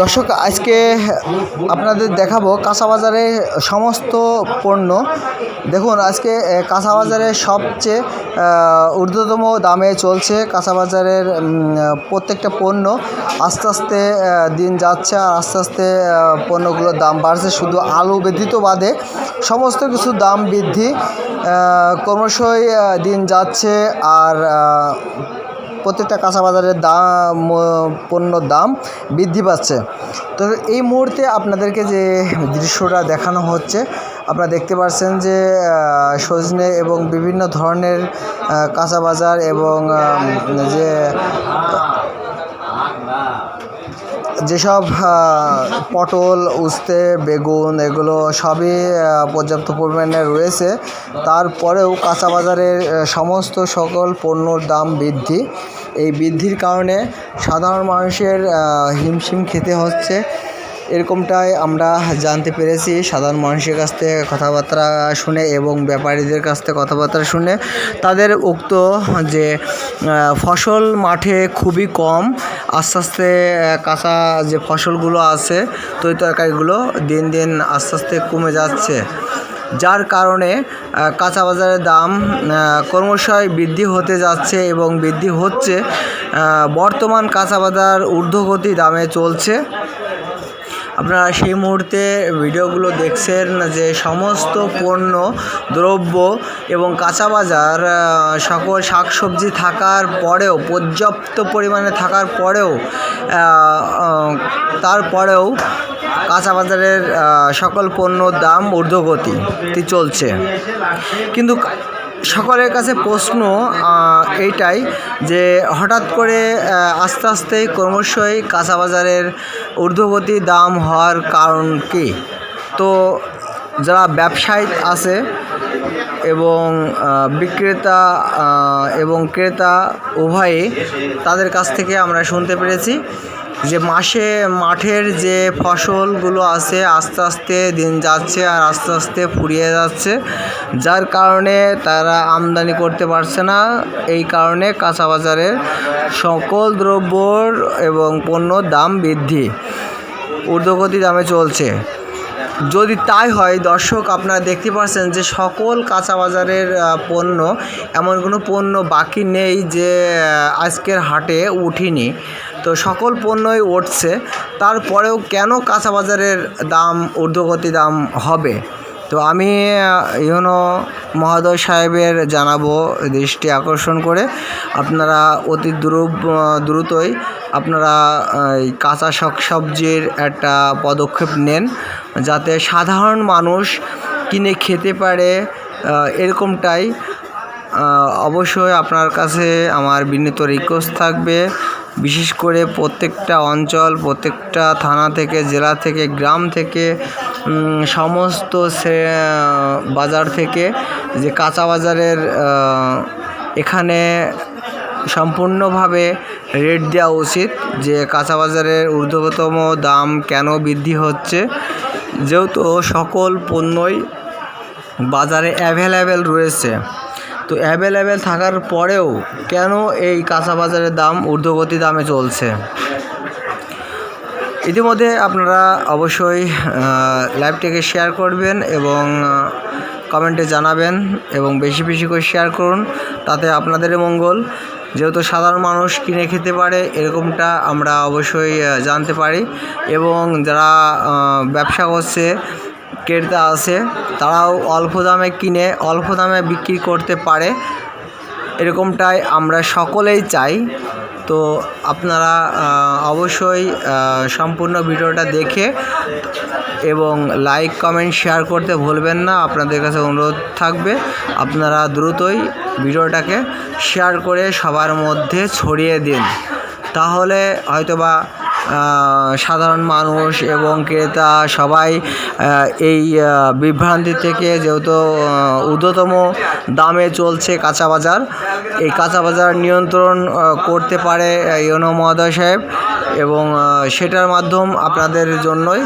দর্শক আজকে আপনাদের দেখাবো কাঁচা বাজারে সমস্ত পণ্য। দেখুন আজকে এ, কাঁচা বাজারে সবচেয়ে ঊর্ধ্বতম দামে চলছে কাঁচা বাজারের প্রত্যেকটা পণ্য। আস্তে আস্তে দিন যাচ্ছে আর আস্তে আস্তে পণ্যগুলোর দাম বাড়ছে। শুধু আলু ব্যতীত বাদে সমস্ত কিছু দাম বৃদ্ধি ক্রমশই দিন যাচ্ছে আর প্রত্যেকটা কাঁচা বাজারের দাম পণ্য দাম বৃদ্ধি পাচ্ছে। তো এই মুহূর্তে আপনাদেরকে যে দৃশ্যটা দেখানো হচ্ছে, আপনারা দেখতে পাচ্ছেন যে সজনে এবং বিভিন্ন ধরনের কাঁচা বাজার এবং যে যেসব পটল, উস্তে, বেগুন এগুলো সবই পর্যাপ্ত পরিমাণে রয়েছে। তারপরেও কাঁচা বাজারের সমস্ত সকল পণ্যর দাম বৃদ্ধি। এই বৃদ্ধির কারণে সাধারণ মানুষের হিমশিম খেতে হচ্ছে। এরকমটাই আমরা জানতে পেরেছি। সাধারণ মানুষের কাছ থেকে কথাবার্তা শুনে এবং ব্যাপারীদের কাছ থেকে কথাবার্তা শুনে তাদের উক্ত যে ফসল মাঠে খুবই কম, আস্তে আস্তে কাঁচা যে ফসলগুলো আছে তৈ তরকারিগুলো দিন দিন আস্তে আস্তে কমে যাচ্ছে। যার কারণে কাঁচা বাজারের দাম ক্রমশই বৃদ্ধি হতে যাচ্ছে এবং বৃদ্ধি হচ্ছে। বর্তমান কাঁচা বাজার ঊর্ধ্বগতি দামে চলছে। আপনারা সেই মুহূর্তে ভিডিওগুলো দেখছেন যে সমস্ত পণ্য, দ্রব্য এবং কাঁচা বাজার সকল শাকসবজি থাকার পরেও, পর্যাপ্ত পরিমাণে থাকার পরেও তারপরেও কাঁচা বাজারের সকল পণ্যর দাম ঊর্ধ্বগতি চলছে। কিন্তু সকলের কাছে প্রশ্ন এইটাই যে হঠাৎ করে আস্তে আস্তে ক্রমশই কাঁচা বাজারের ঊর্ধ্বগতি দাম হওয়ার কারণ কি? তো যারা ব্যবসায়ী আছে এবং বিক্রেতা এবং ক্রেতা উভয়ে তাদের কাছ থেকে আমরা শুনতে পেরেছি। যে মাসে মাঠের যে ফসলগুলো আছে আস্তে আস্তে দিন যাচ্ছে আর আস্তে আস্তে ফুরিয়ে যাচ্ছে, যার কারণে তারা আমদানি করতে পারছে না। এই কারণে কাঁচা বাজারের সকল দ্রব্যর এবং পণ্য দাম বৃদ্ধি। ঊর্ধ্বগতি দামে চলছে। যদি তাই হয়, দর্শক আপনারা দেখতে পাচ্ছেন যে সকল কাঁচা বাজারের পণ্য, এমন কোনো পণ্য বাকি নেই যে আজকের হাটে উঠিনি। তো সকল পণ্যই উঠছে। তারপরেও কেন কাঁচা বাজারের দাম, ঊর্ধ্বগতি দাম হবে? তো আমি ইউনো মহোদয় সাহেবের জানাব দৃষ্টি আকর্ষণ করে। আপনারা অতি দ্রুতই আপনারা কাঁচা শাক সবজির একটা পদক্ষেপ নেন, যাতে সাধারণ মানুষ কিনে খেতে পারে এরকমটাই অবশ্যই আপনার কাছে আমার বিনীত রিকোয়েস্ট থাকবে। বিশেষ করে প্রত্যেকটা অঞ্চল, প্রত্যেকটা থানা থেকে, জেলা থেকে, গ্রাম থেকে সমস্ত সে বাজার থেকে যে কাঁচা বাজারের এখানে সম্পূর্ণভাবে রেট দেওয়া উচিত যে কাঁচা বাজারের ঊর্ধ্বতম দাম কেন বৃদ্ধি হচ্ছে। যেহেতু সকল পণ্যই বাজারে অ্যাভেলেবেল রয়েছে। তো অ্যাভেলেবেল থাকার পরেও কেন এই কাঁচা বাজারের দাম ঊর্ধ্বগতি দামে চলছে? ইতিমধ্যে আপনারা অবশ্যই লাইভটিকে শেয়ার করবেন এবং কমেন্টে জানাবেন এবং বেশি বেশি করে শেয়ার করুন, তাতে আপনাদের মঙ্গল। যেহেতু সাধারণ মানুষ কিনে খেতে পারে, এরকমটা আমরা অবশ্যই জানতে পারি। এবং যারা ব্যবসা করছে ক্রেতা আছে, তারাও অল্প দামে কিনে, অল্প দামে বিক্রি করতে পারে। এরকমটাই আমরা সকলেই চাই। তো আপনারা অবশ্যই সম্পূর্ণ ভিডিওটা দেখে এবং লাইক কমেন্ট শেয়ার করতে ভুলবেন না। আপনাদের কাছে অনুরোধ থাকবে, আপনারা দ্রুতই ভিডিওটাকে শেয়ার করে সবার মধ্যে ছড়িয়ে দিন। তাহলে হয়তোবা সাধারণ মানুষ এবং ক্রেতা সবাই এই বিভ্রান্তি থেকে যেহেতু ঊর্ধ্বতম দামে চলছে কাঁচা বাজার, এই কাঁচা বাজার নিয়ন্ত্রণ করতে পারে ইউনো মহোদয় সাহেব এবং সেটার মাধ্যম আপনাদের জন্যই।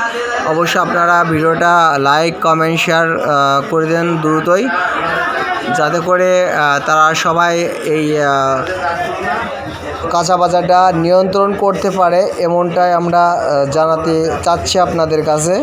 অবশ্যই আপনারা ভিডিওটা লাইক কমেন্ট শেয়ার করে দেন দ্রুতই। যাতে করে তারা সবাই এই কাঁচা বাজারটা নিয়ন্ত্রণ করতে পারে, এমনটাই আমরা জানাতে চাচ্ছি আপনাদের কাছে।